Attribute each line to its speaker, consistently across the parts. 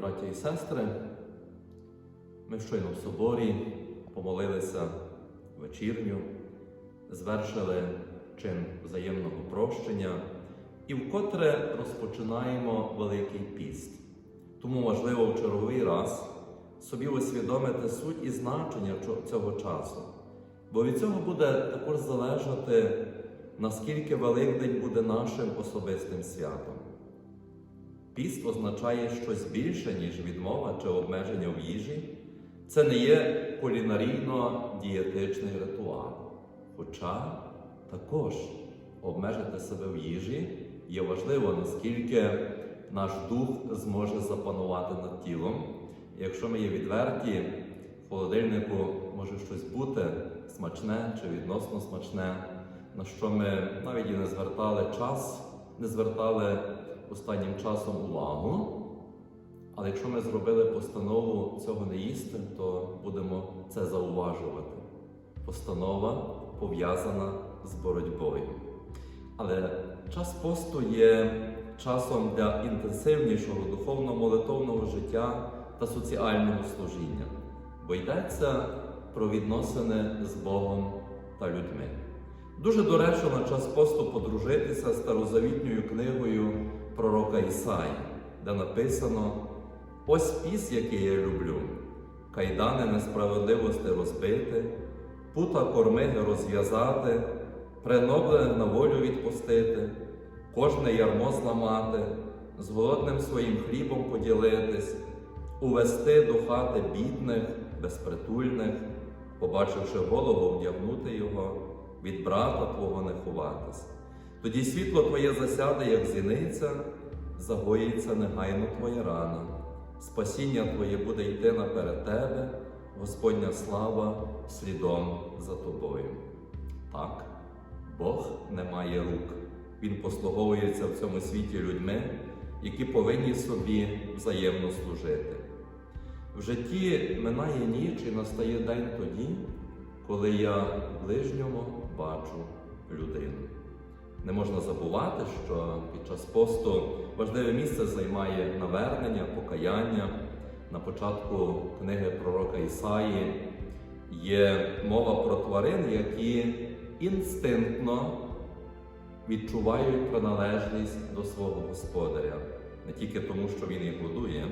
Speaker 1: браття і сестри, ми щойно в соборі помолилися вечірню, звершили чин взаємного прощення і вкотре розпочинаємо Великий піст. Тому важливо в черговий раз собі усвідомити суть і значення цього часу. Бо від цього буде також залежати, наскільки Великдень буде нашим особистим святом. Піст означає щось більше, ніж відмова чи обмеження в їжі. Це не є кулінарійно-дієтичний ритуал. Хоча також обмежити себе в їжі є важливо, наскільки наш дух зможе запанувати над тілом. Якщо ми є відверті, в холодильнику може щось бути смачне чи відносно смачне, на що ми навіть і не звертали час, не звертали останнім часом увагу. Але якщо ми зробили постанову цього не їсти, то будемо це зауважувати. Постанова пов'язана з боротьбою. Але час посту є часом для інтенсивнішого духовно-молитовного життя та соціального служіння, бо йдеться про відносини з Богом та людьми. Дуже доречно на час посту подружитися з старозавітньою книгою пророка Ісаї, де написано: Ось піс, який я люблю, кайдани несправедливості розбити, пута кормиги розв'язати, преноблених на волю відпустити, кожне ярмо зламати, з голодним своїм хлібом поділитись, увести до хати бідних, безпритульних, побачивши голову, вдягнути його, від брата твого не ховатись. Тоді світло твоє засяде, як зіниця, загоїться негайно твоя рана. Спасіння твоє буде йти наперед тебе, Господня слава слідом за тобою. Так, Бог не має рук. Він послуговується в цьому світі людьми, які повинні собі взаємно служити. В житті минає ніч і настає день тоді, коли я ближньому бачу людину. Не можна забувати, що під час посту важливе місце займає навернення, покаяння. На початку книги пророка Ісаї є мова про тварин, які інстинктно відчувають приналежність до свого господаря, не тільки тому, що він їх годує,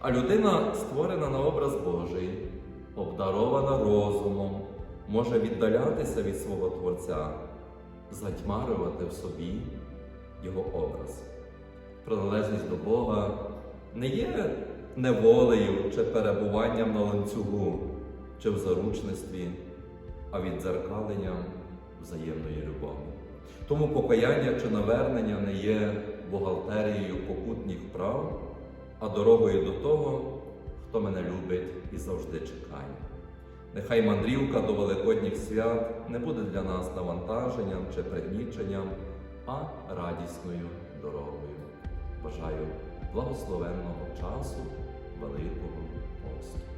Speaker 1: а людина створена на образ Божий, обдарована розумом, може віддалятися від свого Творця, затьмарювати в собі його образ. Приналежність до Бога не є неволею чи перебуванням на ланцюгу чи в заручництві, а віддзеркаленням взаємної любові. Тому покаяння чи навернення не є бухгалтерією покутніх прав, а дорогою до того, хто мене любить і завжди чекає. Нехай мандрівка до Великодніх свят не буде для нас навантаженням чи пригніченням, а радісною дорогою. Бажаю благословенного часу Великого посту.